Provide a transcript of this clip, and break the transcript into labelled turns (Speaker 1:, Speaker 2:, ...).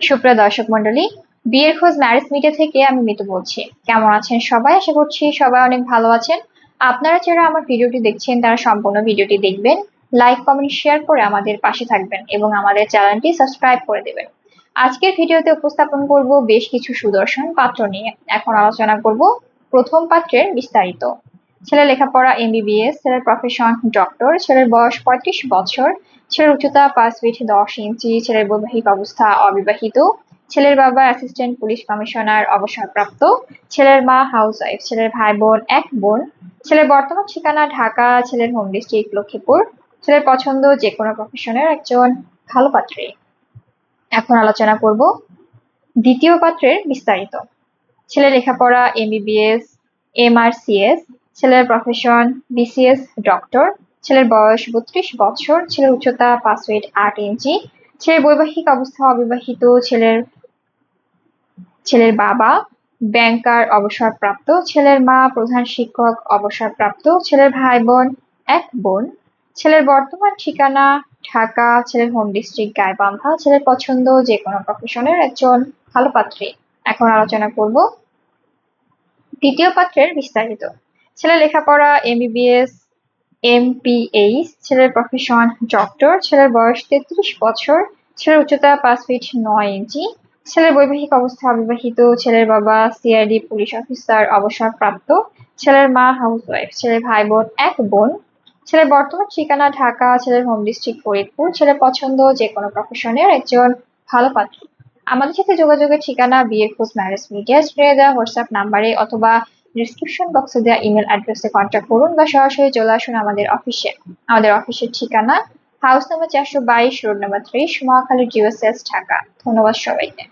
Speaker 1: সুপ্রিয় দর্শক মন্ডলী বিয়ের খোঁজ ম্যারেজ মিডিয়া থেকে আমি মিতু বলছি। কেমন আছেন সবাই? আশা করছি সবাই অনেক ভালো আছেন। আপনারা যারা আমার ভিডিওটি দেখছেন, তারা সম্পূর্ণ ভিডিওটি দেখবেন, লাইক, কমেন্ট, শেয়ার করে আমাদের পাশে থাকবেন এবং আমাদের চ্যানেলটি সাবস্ক্রাইব করে দেবেন। আজকের ভিডিওতে উপস্থাপন করব বেশ কিছু সুদর্শন পাত্র নিয়ে। এখন আলোচনা করব প্রথম পাত্রের বিস্তারিত। ছেলে লেখাপড়া এমবিবিএস ছেলের প্রফেশন ডক্টর ছেলের বয়স পঁয়ত্রিশ বছর ছেলের উচ্চতা পাঁচ ফিট দশ ইঞ্চি ছেলের বৈবাহিক অবস্থা অবিবাহিত। ছেলের বাবা অ্যাসিস্ট্যান্ট পুলিশ কমিশনার অবসরপ্রাপ্ত। ছেলের মা হাউস ওয়াইফ ছেলের ভাই বোন এক বোন। ছেলের বর্তমান ঠিকানা ঢাকা, ছেলের হোম ডিস্ট্রিক্ট লক্ষ্মীপুর। ছেলের পছন্দ যে কোনো প্রফেশনের একজন ভালো পাত্রী। এখন আলোচনা করব দ্বিতীয় পাত্রের বিস্তারিত। ছেলে লেখাপড়া এমবিবিএস এমআরসিএস ছেলের প্রফেশন বিসিএস ডক্টর ছেলের বয়স বত্রিশ বছর, ছেলের উচ্চতা পাঁচ ফিট আট ইঞ্চি, ছেলের বৈবাহিক অবস্থা অবিবাহিত, ছেলের ছেলের বাবা ব্যাংকার অবসরপ্রাপ্ত, ছেলের মা প্রধান শিক্ষক অবসরপ্রাপ্ত, ছেলের ভাই বোন এক বোন, ছেলের বর্তমান ঠিকানা ঢাকা, ছেলের হোম ডিস্ট্রিক্ট গাইবান্ধা, ছেলের পছন্দ যে কোনো প্রফেশনের একজন ভালো পাত্রী। এখন আলোচনা করব দ্বিতীয় পাত্রের বিস্তারিত। ছেলে লেখাপড়া এমবিবিএস এমপিএইচ ছেলের প্রফেশন ডক্টর, ছেলের বয়স তেত্রিশ বছর, ছেলের উচ্চতা পাঁচ ফিট নয় ইঞ্চি, ছেলের বৈবাহিক অবস্থা অবিবাহিত, ছেলের বাবা সিআইডি পুলিশ অফিসার, অবসরপ্রাপ্ত, ছেলের মা হাউস ওয়াইফ ছেলের ভাই বোন এক বোন, ছেলের বর্তমান ঠিকানা ঢাকা, ছেলের হোম ডিস্ট্রিক্ট ফরিদপুর, ছেলের পছন্দ যে কোনো প্রফেশনের একজন ভালো পাত্র। আমাদের সাথে যোগাযোগের ঠিকানা বিয়ের খোঁজ ম্যারেজ মিডিয়া স্ক্রিনে দেওয়া হোয়াটসঅ্যাপ নাম্বারে অথবা ডিসক্রিপশন বক্সে দেওয়া ইমেল অ্যাড্রেসে কন্ট্যাক্ট করুন বা সরাসরি চলে আসুন আমাদের অফিসে আমাদের অফিসের ঠিকানা হাউস নাম্বার চারশো বাইশ রোড নাম্বার ত্রিশ মহাখালী জিওসেস ঢাকা। ধন্যবাদ সবাইকে।